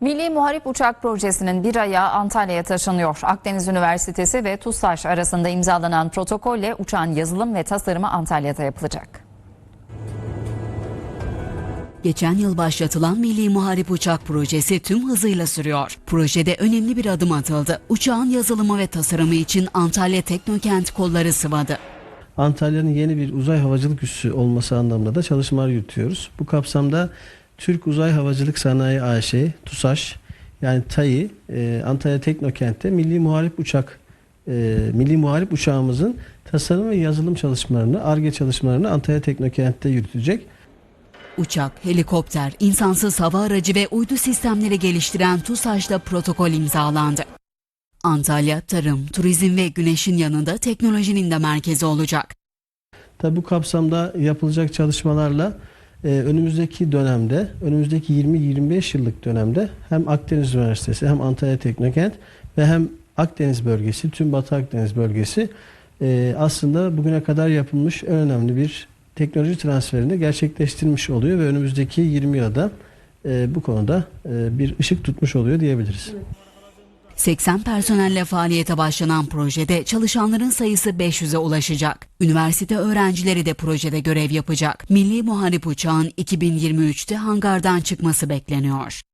Milli Muharip Uçak Projesi'nin bir ayağı Antalya'ya taşınıyor. Akdeniz Üniversitesi ve TUSAŞ arasında imzalanan protokolle uçağın yazılım ve tasarımı Antalya'da yapılacak. Geçen yıl başlatılan Milli Muharip Uçak Projesi tüm hızıyla sürüyor. Projede önemli bir adım atıldı. Uçağın yazılımı ve tasarımı için Antalya Teknokent kolları sıvadı. Antalya'nın yeni bir uzay havacılık üssü olması anlamında da çalışmalar yürütüyoruz. Bu kapsamda Türk Uzay Havacılık Sanayi AŞ, TUSAŞ yani TAİ, e, Antalya Teknokent'te Milli Muharip Uçak, e, Milli Muharip uçağımızın tasarım ve yazılım çalışmalarını, ARGE çalışmalarını Antalya Teknokent'te yürütecek. Uçak, helikopter, insansız hava aracı ve uydu sistemleri geliştiren TUSAŞ'la protokol imzalandı. Antalya, tarım, turizm ve güneşin yanında teknolojinin de merkezi olacak. Tabi bu kapsamda yapılacak çalışmalarla e, önümüzdeki dönemde, önümüzdeki 20-25 yıllık dönemde hem Akdeniz Üniversitesi hem Antalya Teknokent ve hem Akdeniz bölgesi, tüm Batı Akdeniz bölgesi e, aslında bugüne kadar yapılmış en önemli bir teknoloji transferini gerçekleştirmiş oluyor ve önümüzdeki 20 yılda e, bu konuda e, bir ışık tutmuş oluyor diyebiliriz. 80 personelle faaliyete başlanan projede çalışanların sayısı 500'e ulaşacak. Üniversite öğrencileri de projede görev yapacak. Milli Muharip Uçağın 2023'te hangardan çıkması bekleniyor.